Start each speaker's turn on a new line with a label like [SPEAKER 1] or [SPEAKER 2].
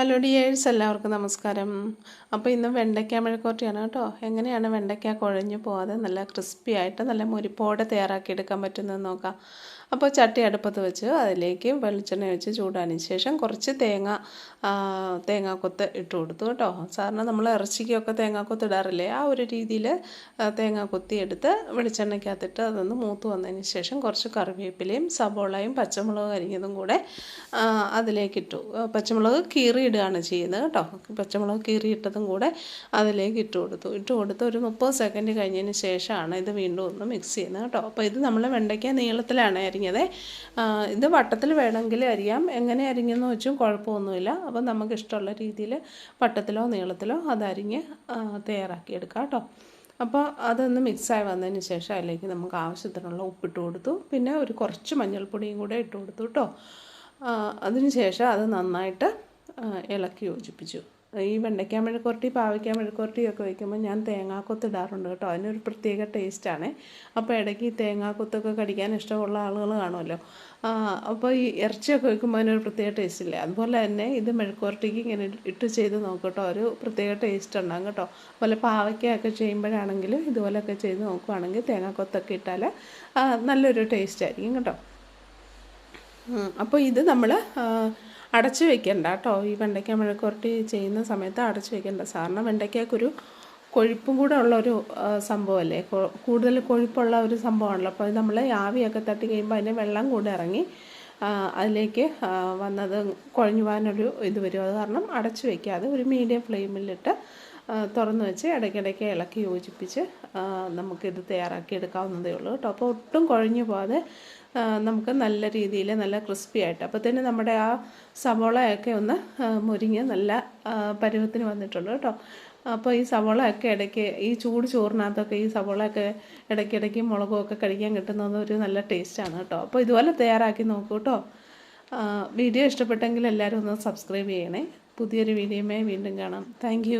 [SPEAKER 1] Hello dears എല്ലാവർക്കും നമസ്കാരം. അപ്പോൾ ഇന്ന് വെണ്ടയ്ക്ക മെഴുക്കോട്ടിയാണ് കേട്ടോ. എങ്ങനെയാണ് വെണ്ടയ്ക്ക കുഴഞ്ഞു പോകാതെ നല്ല ക്രിസ്പി ആയിട്ട് നല്ല മുരിപ്പോടെ തയ്യാറാക്കി എടുക്കാൻ പറ്റുന്നത് നോക്കാം. അപ്പോൾ ചട്ടി അടുപ്പത്ത് വെച്ച് അതിലേക്ക് വെളിച്ചെണ്ണ വെച്ച് ചൂടാനതിന് ശേഷം കുറച്ച് തേങ്ങ തേങ്ങാക്കൊത്ത് ഇട്ട് കൊടുത്തു കേട്ടോ. സാറിന് നമ്മൾ ഇറച്ചിക്കൊക്കെ തേങ്ങാക്കൊത്ത് ഇടാറില്ലേ? ആ ഒരു രീതിയിൽ തേങ്ങ കൊത്തി എടുത്ത് വെളിച്ചെണ്ണയ്ക്കകത്തിട്ട് അതൊന്ന് മൂത്ത് വന്നതിന് ശേഷം കുറച്ച് കറിവേപ്പിലയും സബോളയും പച്ചമുളക് അരിഞ്ഞതും കൂടെ അതിലേക്കിട്ടു. പച്ചമുളക് പച്ചമുളക് കീറിയിടുകയാണ് ചെയ്യുന്നത് കേട്ടോ. പച്ചമുളക് കീറിയിട്ടതും കൂടെ അതിലേക്ക് ഇട്ട് കൊടുത്തു. ഇട്ട് കൊടുത്ത് ഒരു മുപ്പത് സെക്കൻഡ് കഴിഞ്ഞതിന് ശേഷമാണ് ഇത് വീണ്ടും ഒന്ന് മിക്സ് ചെയ്യുന്നത് കേട്ടോ. അപ്പോൾ ഇത് നമ്മൾ വെണ്ടയ്ക്ക നീളത്തിലാണ് അരിഞ്ഞത്. ഇത് വട്ടത്തിൽ വേണമെങ്കിൽ അരിയാം. എങ്ങനെ അരിഞ്ഞെന്ന് വെച്ചും കുഴപ്പമൊന്നുമില്ല. അപ്പോൾ നമുക്ക് ഇഷ്ടമുള്ള രീതിയിൽ വട്ടത്തിലോ നീളത്തിലോ അത് അരിഞ്ഞ് തയ്യാറാക്കിയെടുക്കാം കേട്ടോ. അപ്പോൾ അതൊന്ന് മിക്സായി വന്നതിന് ശേഷം അതിലേക്ക് നമുക്ക് ആവശ്യത്തിനുള്ള ഉപ്പിട്ട് കൊടുത്തു. പിന്നെ ഒരു കുറച്ച് മഞ്ഞൾപ്പൊടിയും കൂടെ ഇട്ട് കൊടുത്തു കേട്ടോ. അതിന് ശേഷം അത് നന്നായിട്ട് ഇളക്കി യോജിപ്പിച്ചു. ഈ വെണ്ടയ്ക്ക മെഴുക്കുരട്ടി പാവയ്ക്ക മെഴുക്കുരട്ടിയൊക്കെ വയ്ക്കുമ്പോൾ ഞാൻ തേങ്ങാക്കൊത്ത് ഇടാറുണ്ട് കേട്ടോ. അതിനൊരു പ്രത്യേക ടേസ്റ്റാണ് അപ്പോൾ ഇടയ്ക്ക് ഈ തേങ്ങാക്കൊത്തൊക്കെ കടിക്കാൻ ഇഷ്ടമുള്ള ആളുകൾ കാണുമല്ലോ. അപ്പോൾ ഈ ഇറച്ചിയൊക്കെ വയ്ക്കുമ്പോൾ അതിനൊരു പ്രത്യേക ടേസ്റ്റ് ഇല്ലേ? അതുപോലെ തന്നെ ഇത് മെഴുക്കുരട്ടിക്ക് ഇങ്ങനെ ഇട്ട് ചെയ്ത് നോക്കട്ടോ ഒരു പ്രത്യേക ടേസ്റ്റ് ഉണ്ടാകും കേട്ടോ. അതുപോലെ പാവയ്ക്കയൊക്കെ ചെയ്യുമ്പോഴാണെങ്കിലും ഇതുപോലെയൊക്കെ ചെയ്ത് നോക്കുവാണെങ്കിൽ തേങ്ങാക്കൊത്തൊക്കെ ഇട്ടാൽ നല്ലൊരു ടേസ്റ്റ് ആയിരിക്കും കേട്ടോ. അപ്പോൾ ഇത് നമ്മൾ അടച്ചു വെക്കണ്ട കേട്ടോ. ഈ വെണ്ടയ്ക്ക മെഴുക്കുരട്ടി ചെയ്യുന്ന സമയത്ത് അടച്ചു വെക്കണ്ട. സാറിന് വെണ്ടയ്ക്കൊരു കൊഴുപ്പും കൂടെ ഉള്ള ഒരു സംഭവമല്ലേ കൂടുതൽ കൊഴുപ്പുള്ള ഒരു സംഭവമാണല്ലോ. അപ്പോൾ നമ്മൾ ആവിയൊക്കെ തട്ടി കഴിയുമ്പോൾ അതിന് വെള്ളം കൂടെ ഇറങ്ങി അതിലേക്ക് വന്നത് കുഴഞ്ഞു പോകാനൊരു ഇത് വരും. അത് കാരണം അടച്ചു വയ്ക്കാതെ ഒരു മീഡിയം ഫ്ലെയിമിലിട്ട് തുറന്ന് വെച്ച് ഇടയ്ക്കിടയ്ക്ക് ഇളക്കി യോജിപ്പിച്ച് നമുക്കിത് തയ്യാറാക്കി എടുക്കാവുന്നതേ ഉള്ളൂ കേട്ടോ. അപ്പോൾ ഒട്ടും കുഴഞ്ഞു പോകാതെ നമുക്ക് നല്ല രീതിയിൽ നല്ല ക്രിസ്പി ആയിട്ട്. അപ്പോൾ തന്നെ നമ്മുടെ ആ സവോളയൊക്കെ ഒന്ന് മുരിഞ്ഞ് നല്ല പരുവത്തിന് വന്നിട്ടുണ്ട് കേട്ടോ. അപ്പോൾ ഈ സവോളയൊക്കെ ഇടയ്ക്ക് ഈ ചൂട് ചോറിനകത്തൊക്കെ ഈ സവോളയൊക്കെ ഇടയ്ക്കിടയ്ക്ക് മുളകുമൊക്കെ കഴിക്കാൻ കിട്ടുന്നത് ഒരു നല്ല ടേസ്റ്റാണ് കേട്ടോ. അപ്പോൾ ഇതുപോലെ തയ്യാറാക്കി നോക്കൂ കേട്ടോ. വീഡിയോ ഇഷ്ടപ്പെട്ടെങ്കിൽ എല്ലാവരും ഒന്ന് സബ്സ്ക്രൈബ് ചെയ്യണേ. പുതിയൊരു വീഡിയോയുമായി വീണ്ടും കാണാം. താങ്ക്